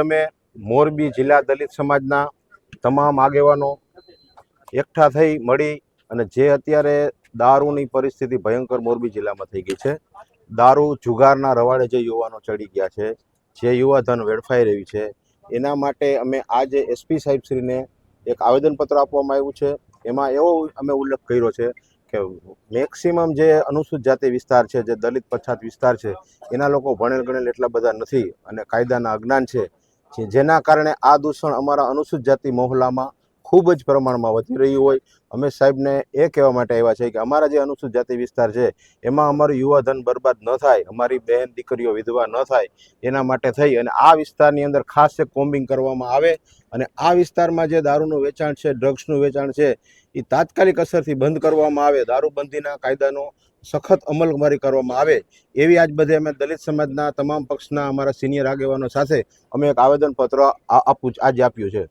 અમે મોરબી જિલ્લા દલિત સમાજના તમામ આગેવાનો એકઠા થઈ મળી અને જે અત્યારે દારૂની પરિસ્થિતિ ભયંકર મોરબી જિલ્લામાં થઈ ગઈ છે. દારૂ જુગારના રવાડે જે યુવાનો ચડી ગયા છે, જે યુવાધન વેડફાઈ રહ્યું છે, એના માટે અમે આજે એસપી સાહેબશ્રીને એક આવેદનપત્ર આપવામાં આવ્યું છે. એમાં એવો અમે ઉલ્લેખ કર્યો છે કે મેક્સિમમ જે અનુસૂચિત જાતિ વિસ્તાર છે, જે દલિત પછાત વિસ્તાર છે, એના લોકો ભણેલ ગણેલ એટલા બધા નથી અને કાયદાના અજ્ઞાન છે. જે જેના કારણે આ દૂષણ અમારા અનુસૂચિત જાતિ મહોલ્લામાં ખૂબ જ પ્રમાણમાં વધી રહ્યું હોય. અમે સાહેબને એ કહેવા માટે આવ્યા છે કે અમારા જે અનુસૂચિત જાતિ વિસ્તાર છે, એમાં અમારું યુવાધન બરબાદ ન થાય, અમારી બહેન દીકરીઓ વિધવા ન થાય, એના માટે થઈ અને આ વિસ્તારની અંદર ખાસ કોમ્બિંગ કરવામાં આવે અને આ વિસ્તારમાં જે દારૂનું વેચાણ છે, ડ્રગ્સનું વેચાણ છે એ તાત્કાલિક અસરથી બંધ કરવામાં આવે. દારૂબંધીના કાયદાનો સખત અમલવારી કરવામાં આવે. એવી આજ બધે અમે દલિત સમાજના તમામ પક્ષના અમારા સિનિયર આગેવાનો સાથે અમે એક આવેદનપત્ર આપવું આપું આજે આપ્યું છે.